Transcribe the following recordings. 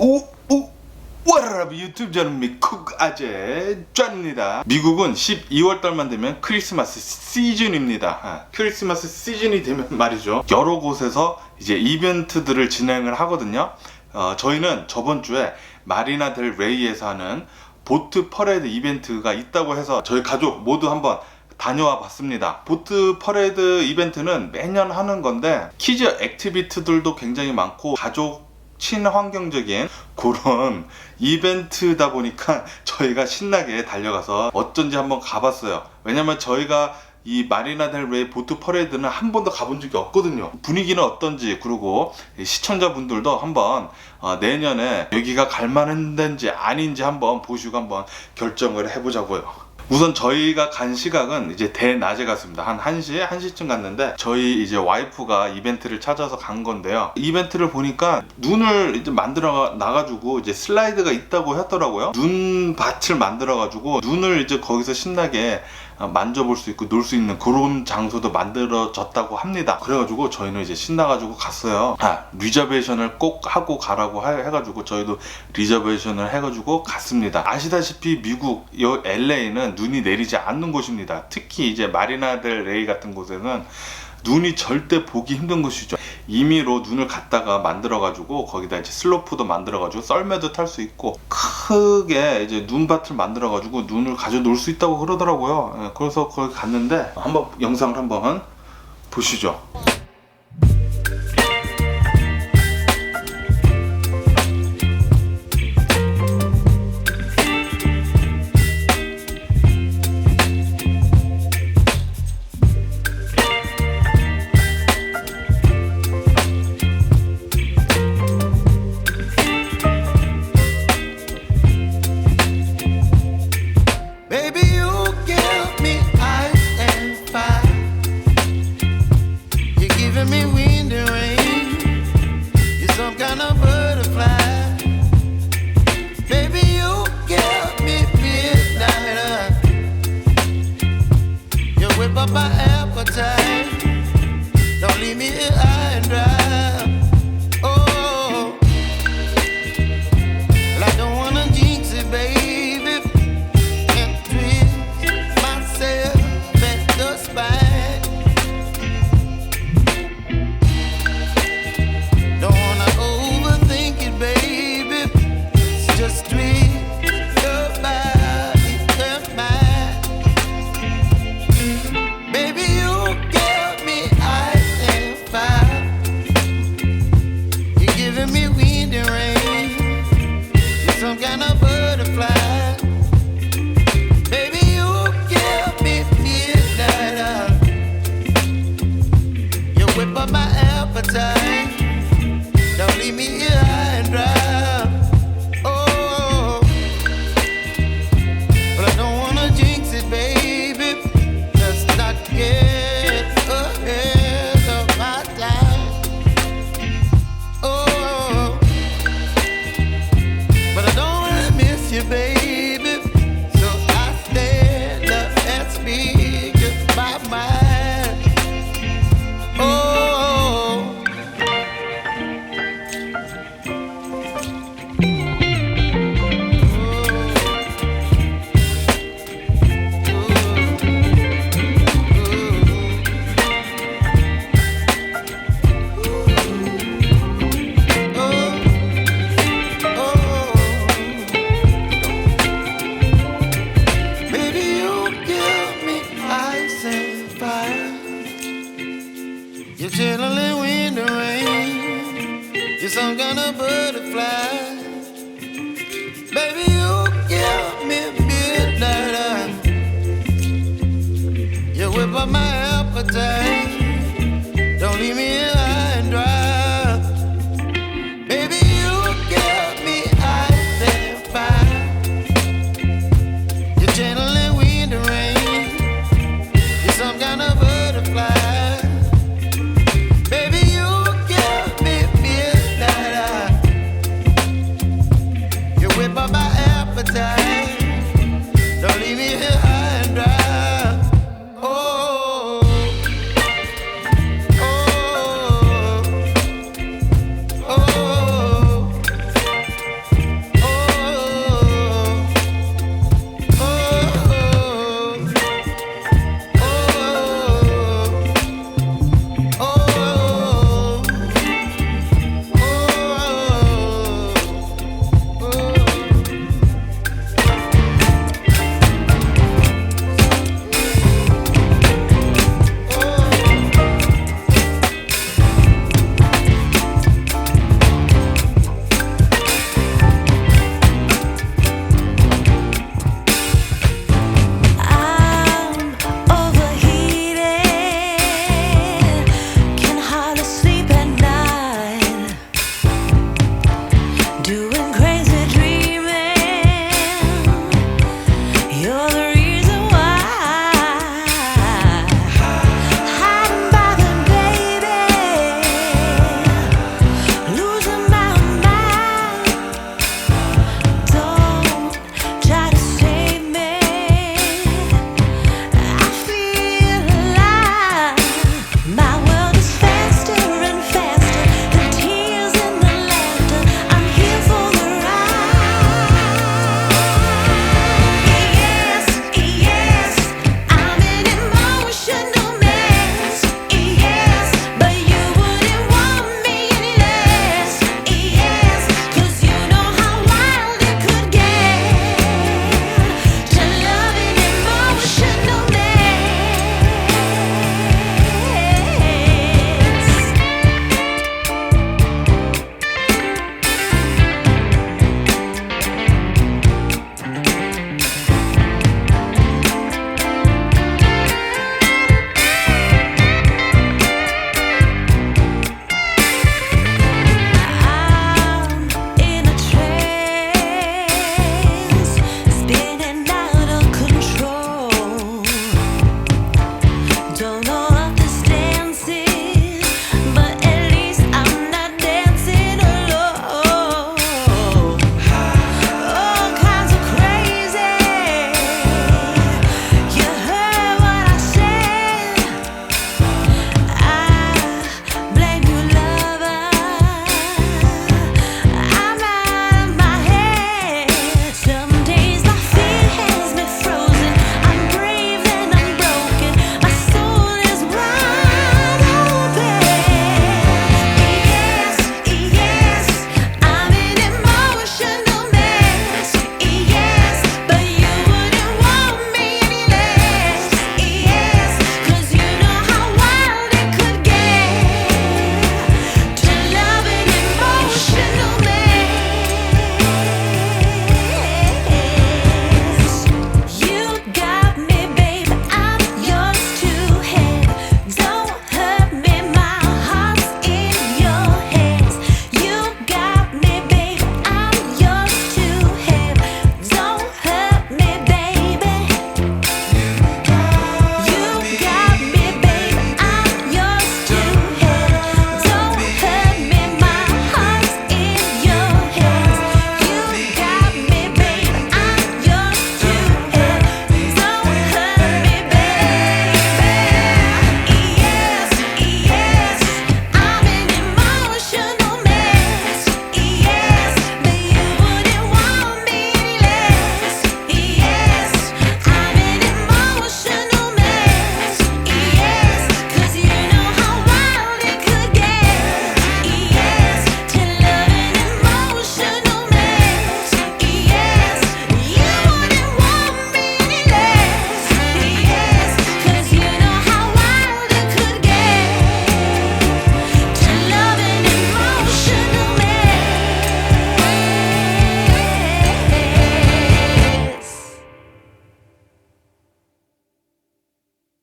오, 오, 와라라 유튜브 저는 미쿡 아재 짠입니다. 미국은 12월 달만 되면 크리스마스 시즌입니다. 아, 크리스마스 시즌이 되면 말이죠. 여러 곳에서 이제 이벤트들을 진행을 하거든요. 어, 저희는 저번 주에 마리나 델 레이에서 하는 보트 퍼레이드 이벤트가 있다고 해서 저희 가족 모두 한번 다녀와 봤습니다. 보트 퍼레이드 이벤트는 매년 하는 건데 키즈 액티비티들도 굉장히 많고 가족 친환경적인 그런 이벤트다 보니까 저희가 신나게 달려가서 어쩐지 한번 가봤어요. 왜냐면 저희가 이 마리나 델 레이 보트 퍼레이드는 한 번도 가본 적이 없거든요. 분위기는 어떤지 그리고 시청자분들도 한번 어, 내년에 여기가 갈만한 데인지 아닌지 한번 보시고 한번 결정을 해보자고요. 우선 저희가 간 시각은 이제 대낮에 갔습니다. 한 1시에 1시쯤 갔는데 저희 이제 와이프가 이벤트를 찾아서 간 건데요. 이벤트를 보니까 눈을 이제 만들어 놔가지고 이제 슬라이드가 있다고 했더라고요. 눈밭을 만들어 가지고 눈을 이제 거기서 신나게 어, 만져볼 수 있고 놀 수 있는 그런 장소도 만들어졌다고 합니다. 그래가지고 저희는 이제 신나가지고 갔어요. 아, 리저베이션을 꼭 하고 가라고 하- 해가지고 저희도 리저베이션을 해가지고 갔습니다. 아시다시피 미국 여 LA는 눈이 내리지 않는 곳입니다. 특히 이제 마리나 델 레이 같은 곳에는 눈이 절대 보기 힘든 곳이죠. 임의로 눈을 갖다가 만들어가지고 거기다 이제 슬로프도 만들어가지고 썰매도 탈 수 있고 크게 이제 눈밭을 만들어가지고 눈을 가져 놀 수 있다고 그러더라고요. 예, 그래서 거기 갔는데 한번 영상을 한번 보시죠. me. We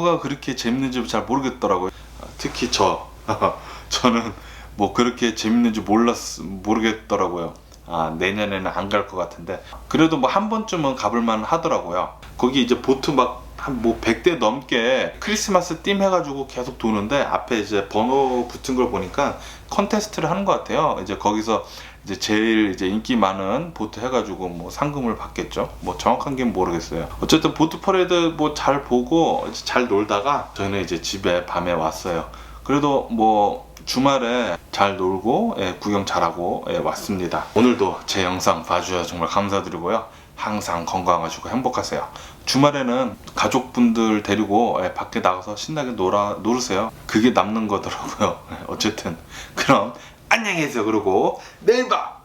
뭐가 그렇게 재밌는지 잘 모르겠더라고요. 아, 특히 저 저는 뭐 그렇게 재밌는지 몰랐 모르겠더라고요. 아 내년에는 안 갈 것 같은데 그래도 뭐 한 번쯤은 가볼만 하더라고요. 거기 이제 보트 막 한뭐 100대 넘게 크리스마스 띠 해가지고 계속 도는데 앞에 이제 번호 붙은 걸 보니까 컨테스트를 하는 것 같아요. 이제 거기서 이제 제일 이제 인기 많은 보트 해가지고 뭐 상금을 받겠죠. 뭐 정확한 게 모르겠어요. 어쨌든 보트 퍼레이드 뭐 잘 보고 잘 놀다가 저는 이제 집에 밤에 왔어요. 그래도 뭐 주말에 잘 놀고 예, 구경 잘하고 예, 왔습니다. 오늘도 제 영상 봐주셔서 정말 감사드리고요. 항상 건강하시고 행복하세요. 주말에는 가족분들 데리고 예, 밖에 나가서 신나게 놀아 놀으세요. 그게 남는 거더라고요. 예, 어쨌든 그럼 안녕히 계세요. 그리고 내일 봐.